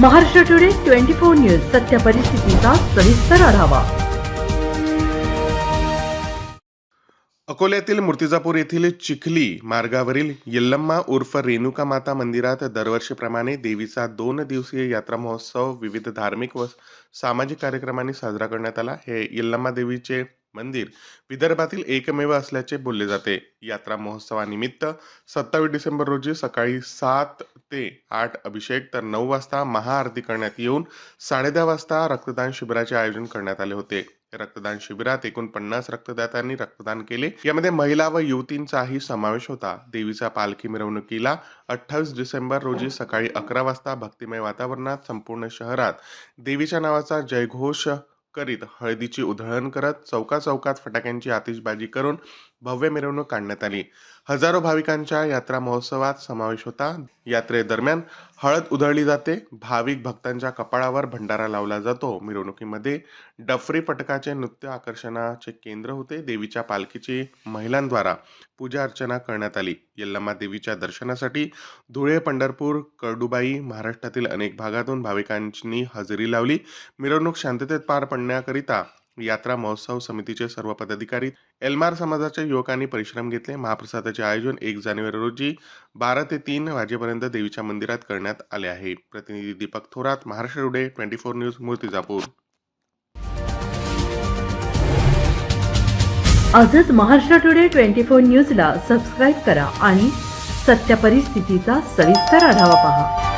Maharashtra today twenty four news सत्य परिस्थितीचा सविस्तर आढावा. अकोल्यातील मूर्तिजापूर येथील चिखली मार्गावरील यल्लम्मा उर्फ रेणुका माता मंदिरात दरवर्षीप्रमाणे देवीचा दोन दिवसीय यात्रा महोत्सव विविध धार्मिक व सामाजिक कार्यक्रमांनी साजरा करण्यात आला. हे यल्लम्मा देवीचे मंदिर. विदर्भातील एकमेव असल्याचे बोलले जाते. यात्रा महोत्सवानिमित्त सत्तावीस डिसेंबर रोजी सकाळी सात ते आठ अभिषेक तर नऊ वाजता महाआरती करण्यात येऊन साडेदहा वाजता रक्तदान शिबिराचे आयोजन करण्यात आले होते. रक्तदान शिबिरात एकूण पन्नास रक्तदात्यांनी रक्तदान केले. यामध्ये महिला व युवतींचाही समावेश होता. देवीच्या पालखी मिरवणुकीला अठ्ठावीस डिसेंबर रोजी सकाळी अकरा वाजता भक्तिमय वातावरणात संपूर्ण शहरात देवीच्या नावाचा जयघोष करीत. हळदीची उधळण करत चौका चौकात फटाक्यांची आतिषबाजी करून भव्य मिरवणूक काढण्यात आली. हजारो भाविकांच्या यात्रा महोत्सवात समावेश होता. यात्रेदरम्यान हळद उधळली जाते. भाविक भक्तांच्या कपाळावर भंडारा लावला जातो. मिरवणुकीमध्ये डफरी पटकाचे नृत्य आकर्षणाचे केंद्र होते. देवीच्या पालखीची महिलांद्वारा पूजा अर्चना करण्यात आली. यल्लम्मा देवीच्या दर्शनासाठी धुळे पंढरपूर कडुबाई महाराष्ट्रातील अनेक भागातून भाविकांनी हजेरी लावली. मिरवणूक शांततेत पार पडण्याकरिता यात्रा महोत्सव समितीचे सर्व पदाधिकारी एल्मार समाजाच्या युवकांनी परिश्रम घेतले. महाप्रसादाचे आयोजन एक जानेवारी रोजी बारा ते तीन वाजेपर्यंत देवीच्या मंदिरात करण्यात आले आहे. प्रतिनिधी Deepak Thorat Maharashtra today twenty four news Murtijapur. आजच महाराष्ट्र टुडे ट्वेंटी फोर न्यूजला सबस्क्राईब करा आणि सत्य परिस्थितीचा सविस्तर आढावा पहा.